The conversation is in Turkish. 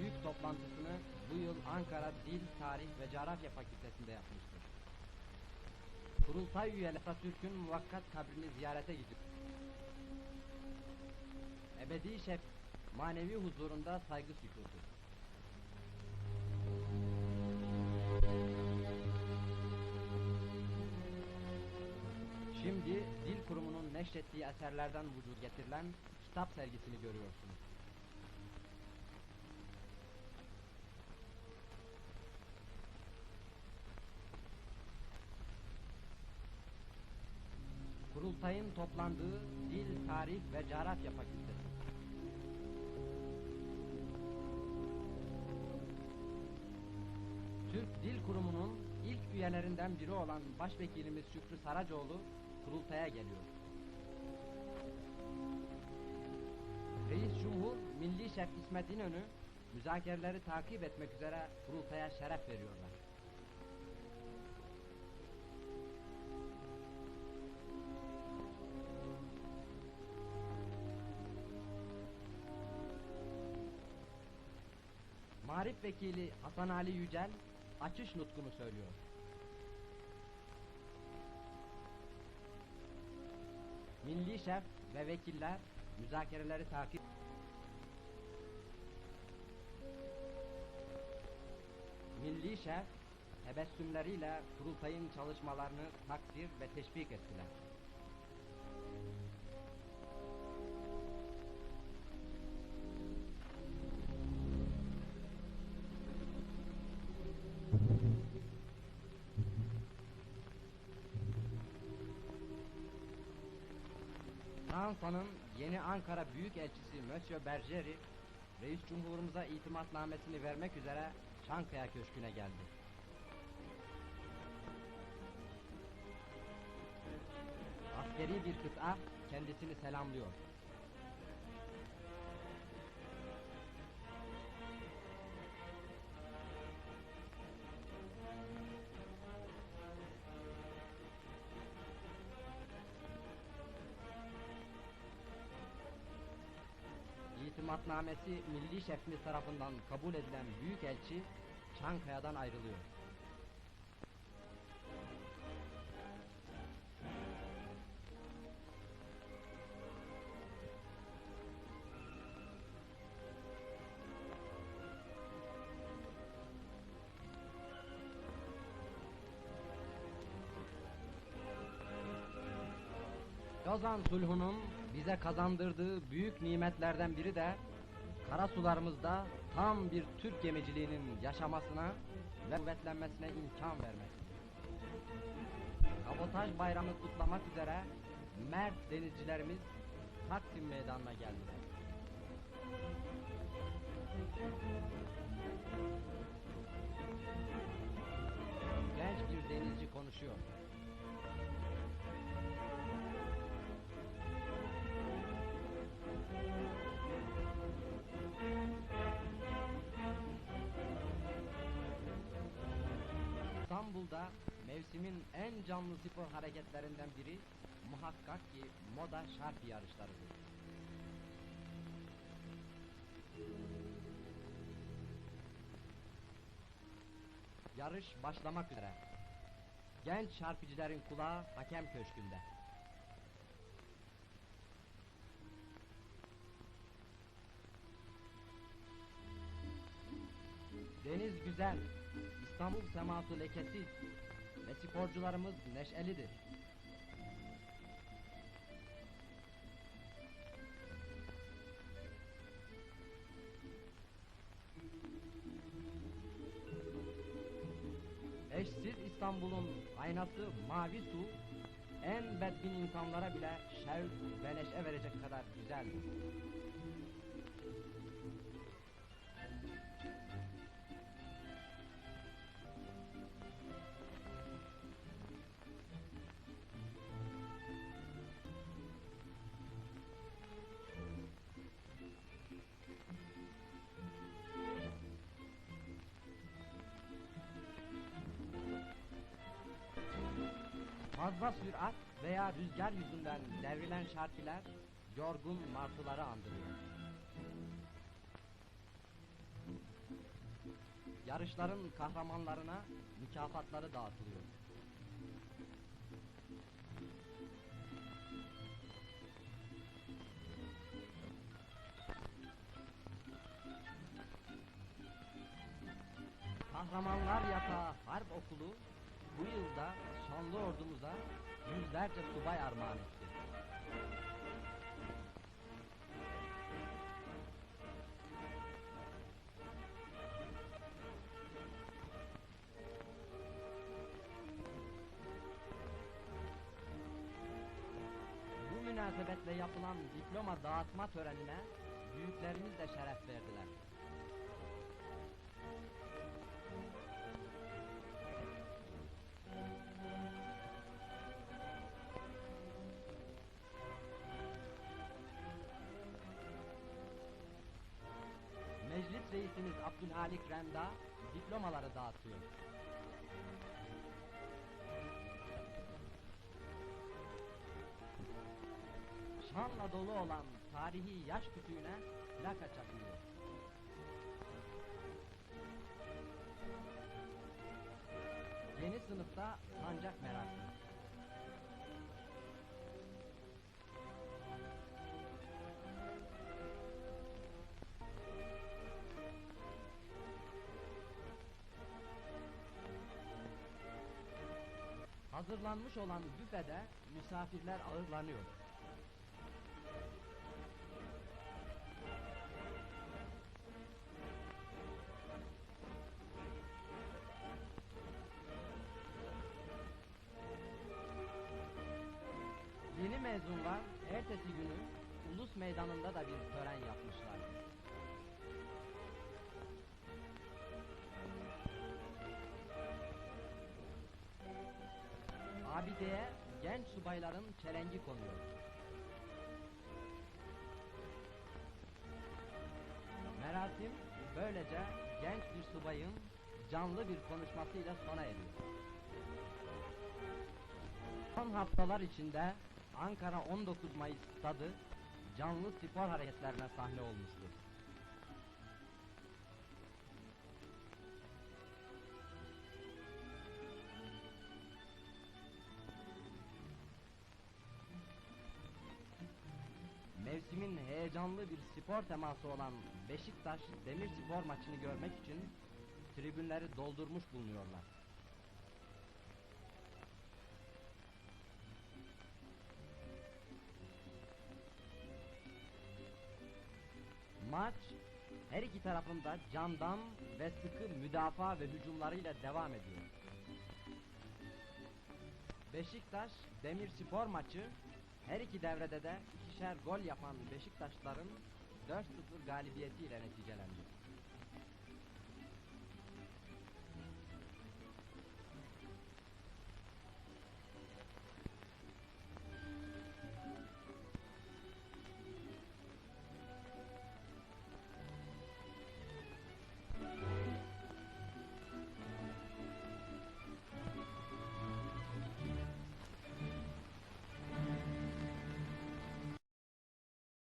büyük toplantısını bu yıl Ankara Dil, Tarih ve Coğrafya Fakültesi'nde yapmıştır. Kurultay üyeleri Atatürk'ün muvakkat kabrini ziyarete gidiyor. Ebedi şef manevi huzurunda saygı sükutu. Şimdi Dil Kurumu'nun neşrettiği eserlerden vücut getirilen kitap sergisini görüyorsunuz. Kurultayın toplandığı Dil, Tarih ve Coğrafya Fakültesi. Türk Dil Kurumu'nun ilk üyelerinden biri olan Başvekilimiz Şükrü Saracoğlu kurultaya geliyor. Reis Cumhur Milli Şef İsmet İnönü müzakereleri takip etmek üzere kurultaya şeref veriyorlar. Marif Vekili Hasan Ali Yücel açış nutkunu söylüyor. Milli şef ve vekiller müzakereleri takip Milli şef tebessümleriyle kurultayın çalışmalarını takdir ve teşvik ettiler. Fransa'nın yeni Ankara Büyükelçisi Monsieur Bergeri, Reis Cumhurumuza itimatnamesini vermek üzere Çankaya Köşkü'ne geldi. Askeri bir kıta kendisini selamlıyor. İtimatnamesi milli şefimiz tarafından kabul edilen büyükelçi Çankaya'dan ayrılıyor. Lozan sulhunun bize kazandırdığı büyük nimetlerden biri de kara sularımızda tam bir Türk gemiciliğinin yaşamasına ve kuvvetlenmesine imkan vermek. Kabotaj bayramını kutlamak üzere Mert denizcilerimiz Taksim meydanına geldiler. Genç bir denizci konuşuyor. İstanbul'da mevsimin en canlı spor hareketlerinden biri muhakkak ki moda şarkı yarışlarıdır. Yarış başlamak üzere. Genç şarkıcıların kulağı hakem köşkünde. Deniz güzel, İstanbul seması lekesiz ve sporcularımız neşelidir. Eşsiz İstanbul'un aynası mavi su, en bedbin insanlara bile şevk ve neşe verecek kadar güzeldir. Fazla sürat veya rüzgar yüzünden devrilen şarkiler yorgun martıları andırıyor. Yarışların kahramanlarına mükafatları dağıtılıyor. Kahramanlar Yatağı Harp Okulu bu yılda şanlı ordumuza yüzlerce subay armağan etti. Bu münasebetle yapılan diploma dağıtma törenine büyüklerimiz de şeref verdiler. Reisimiz Abdülhalik Renda diplomaları dağıtıyor. Şanla dolu olan tarihi yaş kütüğüne plaka çakılıyor. Yeni sınıfta sancak merasimi. Hazırlanmış olan büfede misafirler ağırlanıyor. Yeni mezunlar ertesi günü Ulus Meydanı'nda da bir tören yapmışlar. Abideye genç subayların çelengi konuyor. Merasim böylece genç bir subayın canlı bir konuşmasıyla sona eriyor. Son haftalar içinde Ankara 19 Mayıs stadı canlı spor hareketlerine sahne olmuştur. Mevsimin heyecanlı bir spor teması olan Beşiktaş Demirspor maçını görmek için tribünleri doldurmuş bulunuyorlar. Maç her iki tarafında candan ve sıkı müdafaa ve hücumlarıyla devam ediyor. Beşiktaş Demirspor maçı her iki devrede de ikişer gol yapan Beşiktaşların 4-0 galibiyetiyle neticelendi.